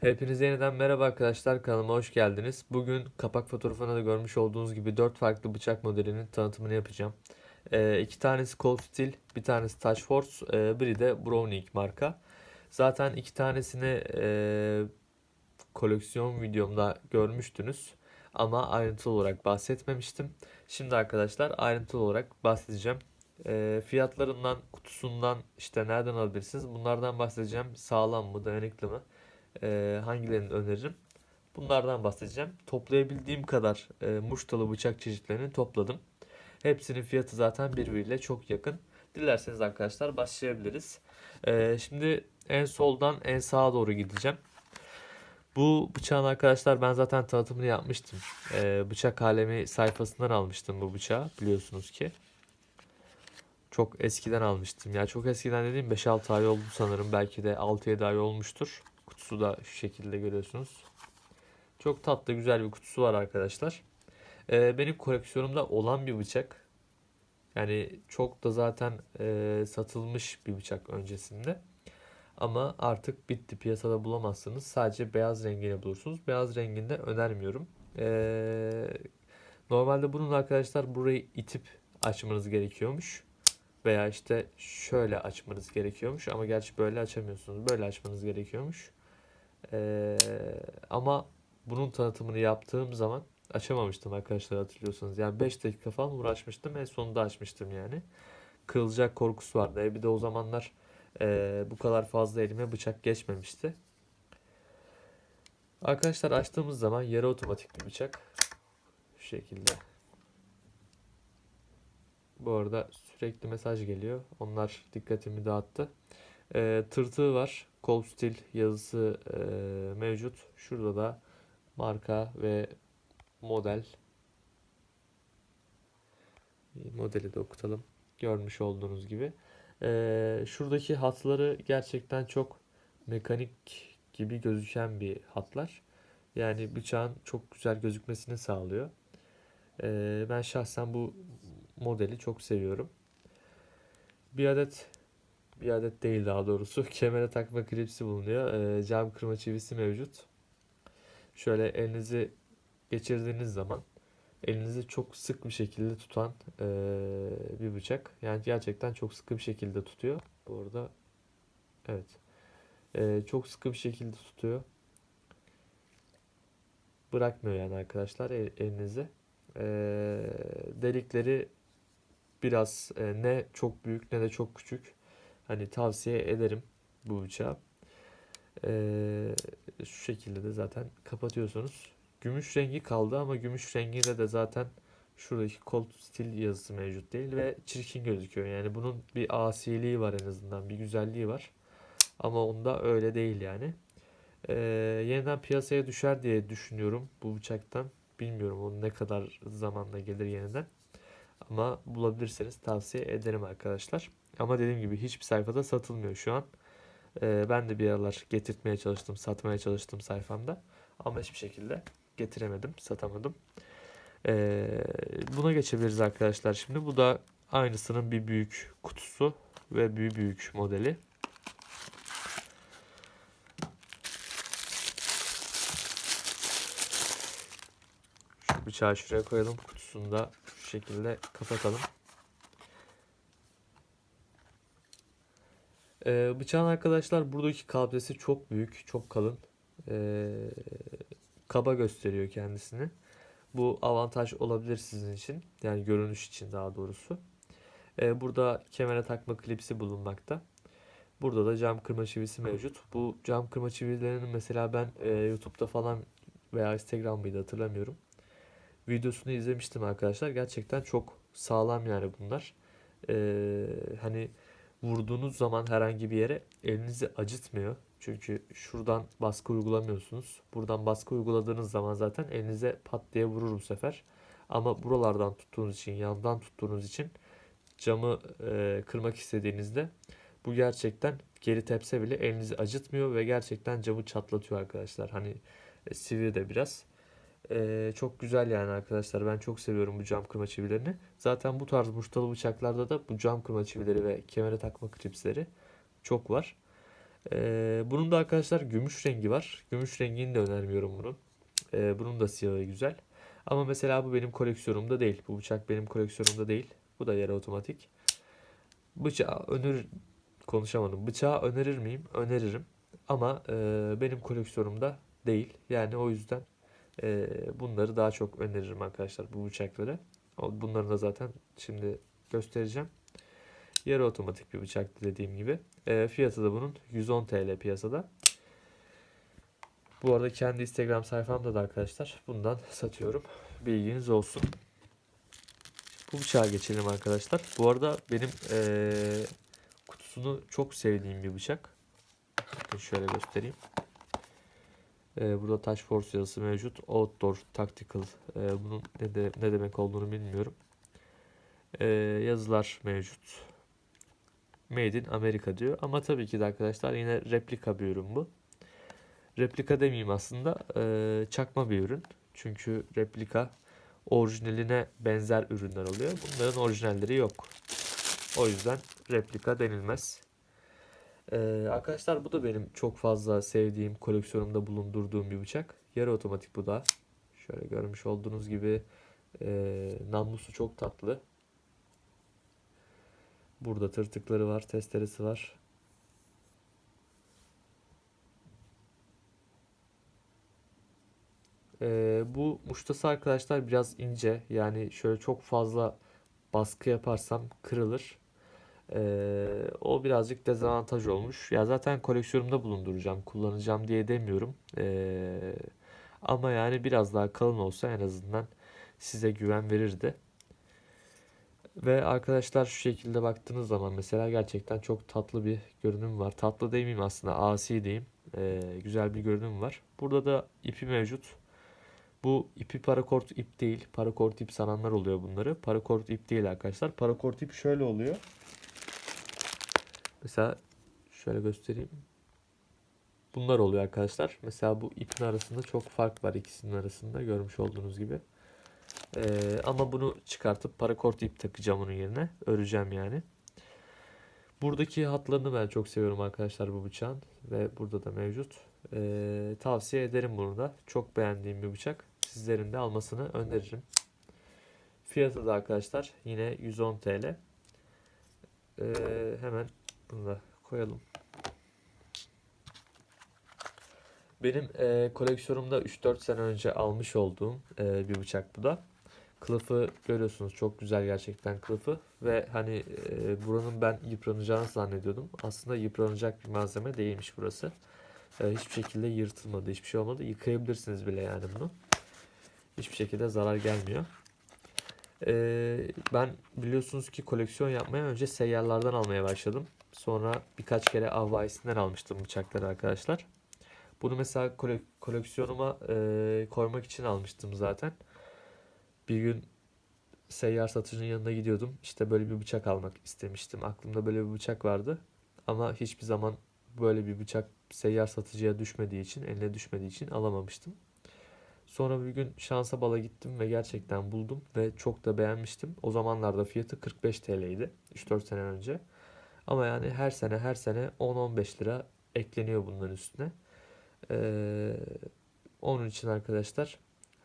Hepinize yeniden merhaba arkadaşlar kanalıma hoş geldiniz. Bugün kapak fotoğrafına da görmüş olduğunuz gibi 4 farklı bıçak modelinin tanıtımını yapacağım. Ee, tanesi Cold Steel, bir tanesi Touch Force, e, biri de Browning marka. Zaten iki tanesini e, koleksiyon videomda görmüştünüz ama ayrıntılı olarak bahsetmemiştim. Şimdi arkadaşlar ayrıntılı olarak bahsedeceğim. E, fiyatlarından, kutusundan, işte nereden alabilirsiniz bunlardan bahsedeceğim. Sağlam mı, dayanıklı mı? E, hangilerini öneririm? Bunlardan bahsedeceğim. Toplayabildiğim kadar e, muştalı bıçak çeşitlerini topladım. Hepsinin fiyatı zaten birbiriyle çok yakın. Dilerseniz arkadaşlar başlayabiliriz. E, şimdi en soldan en sağa doğru gideceğim. Bu bıçağın arkadaşlar ben zaten tanıtımını yapmıştım. E, bıçak alemi sayfasından almıştım bu bıçağı biliyorsunuz ki. Çok eskiden almıştım. Ya çok eskiden dediğim 5-6 ay oldu sanırım. Belki de 6-7 ay olmuştur. Kutusu da şu şekilde görüyorsunuz. Çok tatlı güzel bir kutusu var arkadaşlar. Ee, benim koleksiyonumda olan bir bıçak. Yani çok da zaten e, satılmış bir bıçak öncesinde. Ama artık bitti piyasada bulamazsınız. Sadece beyaz rengini bulursunuz. Beyaz renginde önermiyorum. Ee, normalde bunun arkadaşlar burayı itip açmanız gerekiyormuş. Veya işte şöyle açmanız gerekiyormuş. Ama gerçi böyle açamıyorsunuz. Böyle açmanız gerekiyormuş. Ee, ama bunun tanıtımını yaptığım zaman açamamıştım arkadaşlar hatırlıyorsanız. Yani 5 dakika falan uğraşmıştım. En sonunda açmıştım yani. Kırılacak korkusu vardı. E bir de o zamanlar e, bu kadar fazla elime bıçak geçmemişti. Arkadaşlar açtığımız zaman yarı otomatik bir bıçak. Şu şekilde. Bu arada sürekli mesaj geliyor. Onlar dikkatimi dağıttı. E, tırtığı var. Cold Steel yazısı e, mevcut. Şurada da marka ve model modeli de okutalım. Görmüş olduğunuz gibi. E, şuradaki hatları gerçekten çok mekanik gibi gözüken bir hatlar. Yani bıçağın çok güzel gözükmesini sağlıyor. E, ben şahsen bu modeli çok seviyorum. Bir adet bir adet değil daha doğrusu. Kemere takma klipsi bulunuyor. Ee, cam kırma çivisi mevcut. Şöyle elinizi geçirdiğiniz zaman elinizi çok sık bir şekilde tutan ee, bir bıçak. Yani gerçekten çok sıkı bir şekilde tutuyor. Bu arada evet. Ee, çok sıkı bir şekilde tutuyor. Bırakmıyor yani arkadaşlar el, elinizi. Ee, delikleri biraz e, ne çok büyük ne de çok küçük. Hani tavsiye ederim bu bıçağı. Ee, şu şekilde de zaten kapatıyorsunuz. Gümüş rengi kaldı ama gümüş renginde de zaten şuradaki Cold Steel yazısı mevcut değil ve çirkin gözüküyor. Yani bunun bir asiliği var en azından, bir güzelliği var. Ama onda öyle değil yani. Ee, yeniden piyasaya düşer diye düşünüyorum bu bıçaktan. Bilmiyorum o ne kadar zamanla gelir yeniden. Ama bulabilirseniz tavsiye ederim arkadaşlar. Ama dediğim gibi hiçbir sayfada satılmıyor şu an. Ee, ben de bir aralar getirtmeye çalıştım, satmaya çalıştım sayfamda. Ama hiçbir şekilde getiremedim, satamadım. Ee, buna geçebiliriz arkadaşlar. Şimdi bu da aynısının bir büyük kutusu ve bir büyük modeli. Şu bıçağı şuraya koyalım. Kutusunu da şu şekilde kapatalım. Ee, bıçağın arkadaşlar buradaki kabzesi çok büyük, çok kalın. Ee, kaba gösteriyor kendisini. Bu avantaj olabilir sizin için. Yani görünüş için daha doğrusu. Ee, burada kemere takma klipsi bulunmakta. Burada da cam kırma çivisi mevcut. Bu cam kırma çivilerinin mesela ben e, YouTube'da falan veya Instagram'da hatırlamıyorum. Videosunu izlemiştim arkadaşlar. Gerçekten çok sağlam yani bunlar. Ee, hani vurduğunuz zaman herhangi bir yere elinizi acıtmıyor. Çünkü şuradan baskı uygulamıyorsunuz. Buradan baskı uyguladığınız zaman zaten elinize pat diye vurur bu sefer. Ama buralardan tuttuğunuz için, yandan tuttuğunuz için camı e, kırmak istediğinizde bu gerçekten geri tepse bile elinizi acıtmıyor ve gerçekten camı çatlatıyor arkadaşlar. Hani e, sivri de biraz. Ee, çok güzel yani arkadaşlar. Ben çok seviyorum bu cam kırma çivilerini. Zaten bu tarz muştalı bıçaklarda da bu cam kırma çivileri ve kemere takma klipsleri çok var. Ee, bunun da arkadaşlar gümüş rengi var. Gümüş rengini de önermiyorum bunun. Ee, bunun da siyahı güzel. Ama mesela bu benim koleksiyonumda değil. Bu bıçak benim koleksiyonumda değil. Bu da yarı otomatik. Bıçağı önerir konuşamadım. Bıçağı önerir miyim? Öneririm. Ama e, benim koleksiyonumda değil. Yani o yüzden e, bunları daha çok öneririm arkadaşlar bu bıçakları. Bunları da zaten şimdi göstereceğim. Yarı otomatik bir bıçaktı dediğim gibi. E, fiyatı da bunun 110 TL piyasada. Bu arada kendi Instagram sayfamda da arkadaşlar bundan satıyorum. Bilginiz olsun. Bu bıçağa geçelim arkadaşlar. Bu arada benim eee, kutusunu çok sevdiğim bir bıçak. Şöyle göstereyim. Eee, burada Taş Force yazısı mevcut. Outdoor Tactical. Eee, bunun ne, de, ne demek olduğunu bilmiyorum. Eee, yazılar mevcut. Made in America diyor. Ama tabii ki de arkadaşlar yine replika bir ürün bu. Replika demeyeyim aslında. eee, çakma bir ürün. Çünkü replika orijinaline benzer ürünler oluyor. Bunların orijinalleri yok. O yüzden replika denilmez. Ee, arkadaşlar bu da benim çok fazla sevdiğim, koleksiyonumda bulundurduğum bir bıçak. Yarı otomatik bu da. Şöyle görmüş olduğunuz gibi e, namlusu çok tatlı. Burada tırtıkları var, testeresi var. Ee, bu muştası arkadaşlar biraz ince. Yani şöyle çok fazla baskı yaparsam kırılır. Ee, o birazcık dezavantaj olmuş. Ya zaten koleksiyonumda bulunduracağım, kullanacağım diye demiyorum. Ee, ama yani biraz daha kalın olsa en azından size güven verirdi. Ve arkadaşlar şu şekilde baktığınız zaman mesela gerçekten çok tatlı bir görünüm var. Tatlı demeyeyim aslında asi diyeyim. Ee, güzel bir görünüm var. Burada da ipi mevcut. Bu ipi parakort ip değil. Parakort ip sananlar oluyor bunları. Parakort ip değil arkadaşlar. Parakort ip şöyle oluyor. Mesela şöyle göstereyim. Bunlar oluyor arkadaşlar. Mesela bu ipin arasında çok fark var ikisinin arasında görmüş olduğunuz gibi. Ee, ama bunu çıkartıp parakort ip takacağım onun yerine. Öreceğim yani. Buradaki hatlarını ben çok seviyorum arkadaşlar bu bıçağın. Ve burada da mevcut. Ee, tavsiye ederim bunu da. Çok beğendiğim bir bıçak. Sizlerin de almasını öneririm. Fiyatı da arkadaşlar yine 110 TL. Ee, hemen bunu da koyalım. Benim e, koleksiyonumda 3-4 sene önce almış olduğum e, bir bıçak bu da. Kılıfı görüyorsunuz çok güzel gerçekten kılıfı ve hani e, buranın ben yıpranacağını zannediyordum. Aslında yıpranacak bir malzeme değilmiş burası. E, hiçbir şekilde yırtılmadı, hiçbir şey olmadı. Yıkayabilirsiniz bile yani bunu. Hiçbir şekilde zarar gelmiyor. E, ben biliyorsunuz ki koleksiyon yapmaya önce seyyarlardan almaya başladım. Sonra birkaç kere avvayisinden almıştım bıçakları arkadaşlar. Bunu mesela kole- koleksiyonuma e, koymak için almıştım zaten. Bir gün seyyar satıcının yanına gidiyordum. İşte böyle bir bıçak almak istemiştim. Aklımda böyle bir bıçak vardı. Ama hiçbir zaman böyle bir bıçak seyyar satıcıya düşmediği için, eline düşmediği için alamamıştım. Sonra bir gün şansa bala gittim ve gerçekten buldum ve çok da beğenmiştim. O zamanlarda fiyatı 45 TL'ydi. 3-4 sene önce. Ama yani her sene her sene 10-15 lira ekleniyor bunların üstüne. Ee, onun için arkadaşlar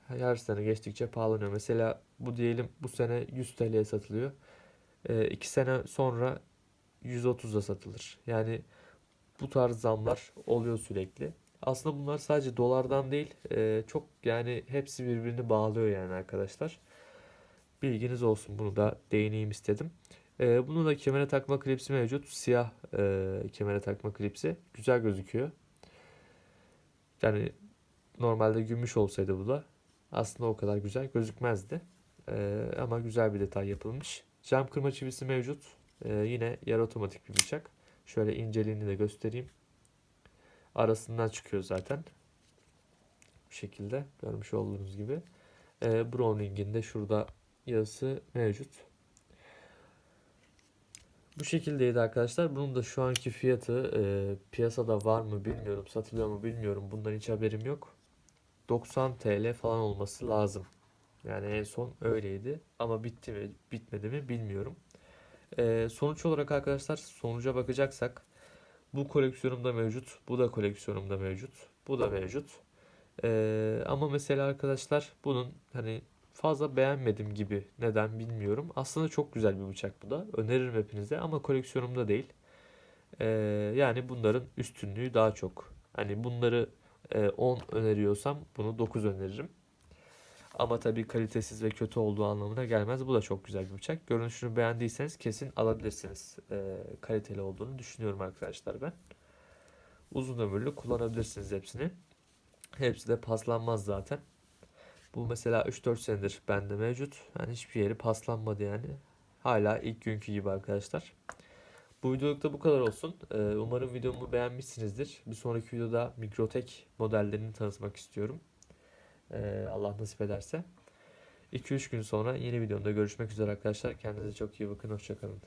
her sene geçtikçe pahalanıyor. Mesela bu diyelim bu sene 100 TL'ye satılıyor. 2 sene sonra 130'a satılır. Yani bu tarz zamlar oluyor sürekli. Aslında bunlar sadece dolardan değil, e, çok yani hepsi birbirini bağlıyor yani arkadaşlar. Bilginiz olsun bunu da değineyim istedim. E, bunu da kemere takma klipsi mevcut. Siyah e, kemere takma klipsi. Güzel gözüküyor. Yani normalde gümüş olsaydı bu da aslında o kadar güzel gözükmezdi. E, ama güzel bir detay yapılmış. Cam kırma çivisi mevcut. E, yine yarı otomatik bir bıçak. Şöyle inceliğini de göstereyim. Arasından çıkıyor zaten. Bu şekilde görmüş olduğunuz gibi. E, Browning'in de şurada yazısı mevcut. Bu şekildeydi arkadaşlar. Bunun da şu anki fiyatı e, piyasada var mı bilmiyorum. Satılıyor mu bilmiyorum. Bundan hiç haberim yok. 90 TL falan olması lazım. Yani en son öyleydi. Ama bitti mi bitmedi mi bilmiyorum. E, sonuç olarak arkadaşlar sonuca bakacaksak Bu koleksiyonumda mevcut. Bu da koleksiyonumda mevcut. Bu da mevcut. Ee, ama mesela arkadaşlar bunun hani fazla beğenmedim gibi. Neden bilmiyorum. Aslında çok güzel bir bıçak bu da. Öneririm hepinize ama koleksiyonumda değil. Ee, yani bunların üstünlüğü daha çok. Hani bunları e, 10 öneriyorsam bunu 9 öneririm. Ama tabii kalitesiz ve kötü olduğu anlamına gelmez. Bu da çok güzel bir bıçak. Görünüşünü beğendiyseniz kesin alabilirsiniz. Ee, kaliteli olduğunu düşünüyorum arkadaşlar ben. Uzun ömürlü kullanabilirsiniz hepsini. Hepsi de paslanmaz zaten. Bu mesela 3-4 senedir bende mevcut. Yani hiçbir yeri paslanmadı yani. Hala ilk günkü gibi arkadaşlar. Bu videoluk da bu kadar olsun. Ee, umarım videomu beğenmişsinizdir. Bir sonraki videoda Mikrotek modellerini tanıtmak istiyorum. Ee, Allah nasip ederse. 2-3 gün sonra yeni videomda görüşmek üzere arkadaşlar. Kendinize çok iyi bakın. Hoşçakalın.